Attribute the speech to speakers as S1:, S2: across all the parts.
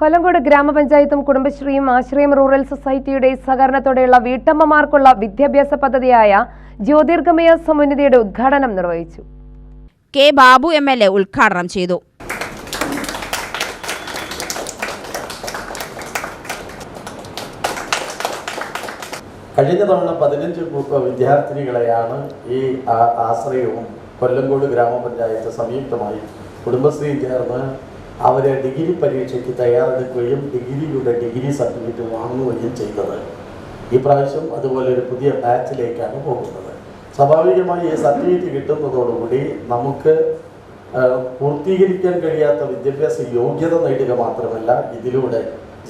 S1: കൊല്ലങ്കോട് ഗ്രാമപഞ്ചായത്തും കുടുംബശ്രീയും ആശ്രയം റൂറൽ സൊസൈറ്റിയുടെ സഹകരണത്തോടെയുള്ള വീട്ടമ്മമാർക്കുള്ള വിദ്യാഭ്യാസ പദ്ധതിയായ ജ്യോതിർഗമയ സമുന്നതിയുടെ ഉദ്ഘാടനം നിർവഹിച്ചു.
S2: K Babu M L A ഉദ്ഘാടനം ചെയ്തു.
S3: കഴിഞ്ഞ തവണ പതിനഞ്ച് വിദ്യാർത്ഥിനികളെയാണ് ഈ ആശ്രയവും കൊല്ലങ്കോട് ഗ്രാമപഞ്ചായത്ത് സംയുക്തമായി കുടുംബശ്രീ ചേർന്ന് അവരെ ഡിഗ്രി പരീക്ഷയ്ക്ക് തയ്യാറെടുക്കുകയും ഡിഗ്രിയുടെ ഡിഗ്രി സർട്ടിഫിക്കറ്റ് വാങ്ങുകയും ചെയ്തത് ഈ പ്രാവശ്യം അതുപോലെ ഒരു പുതിയ ബാച്ചിലേക്കാണ് പോകുന്നത്. സ്വാഭാവികമായി ഈ സർട്ടിഫിക്കറ്റ് കിട്ടുന്നതോടുകൂടി നമുക്ക് പൂർത്തീകരിക്കാൻ കഴിയാത്ത വിദ്യാഭ്യാസ യോഗ്യത നേടുക മാത്രമല്ല ഇതിലൂടെ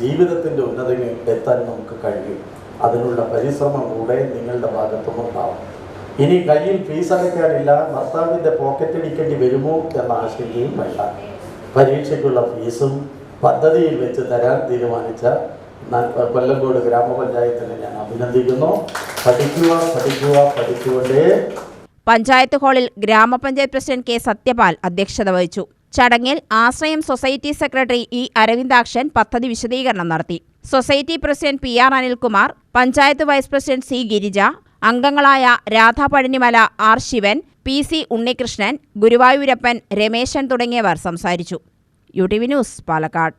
S3: ജീവിതത്തിന്റെ ഉന്നതങ്ങളിൽ എത്താൻ നമുക്ക് കഴിയും. അതിനുള്ള പരിശ്രമം കൂടെ നിങ്ങളുടെ ഭാഗത്തും ഉണ്ടാവും. ഇനി കയ്യിൽ ഫീസ് അടയ്ക്കാനില്ല ഭർത്താവിന്റെ പോക്കറ്റ് അടിക്കേണ്ടി വരുമോ എന്ന ആശങ്കയും വേണ്ട. പരീക്ഷയ്ക്കുള്ള ഫീസും പദ്ധതിയിൽ വെച്ച് തരാൻ തീരുമാനിച്ച കൊല്ലങ്കോട് ഗ്രാമപഞ്ചായത്തിനെ ഞാൻ അഭിനന്ദിക്കുന്നു. പഠിക്കുക പഠിക്കുക പഠിച്ചുകൊണ്ടേ.
S2: പഞ്ചായത്ത് ഹാളിൽ ഗ്രാമപഞ്ചായത്ത് പ്രസിഡന്റ് കെ. സത്യപാൽ അധ്യക്ഷത വഹിച്ചു. ചടങ്ങിൽ ആശ്രയം സൊസൈറ്റി സെക്രട്ടറി ഇ. അരവിന്ദാക്ഷൻ പദ്ധതി വിശദീകരണം നടത്തി. Society president P. R. Anilkumar panchayat vice president C. Girija അംഗങ്ങളായ Radha Pazhanimala R Sivan P C Unnikrishnan Guruvayurappan Rameshan തുടങ്ങിയവർ സംസാരിച്ചു. U T V news Palakkad.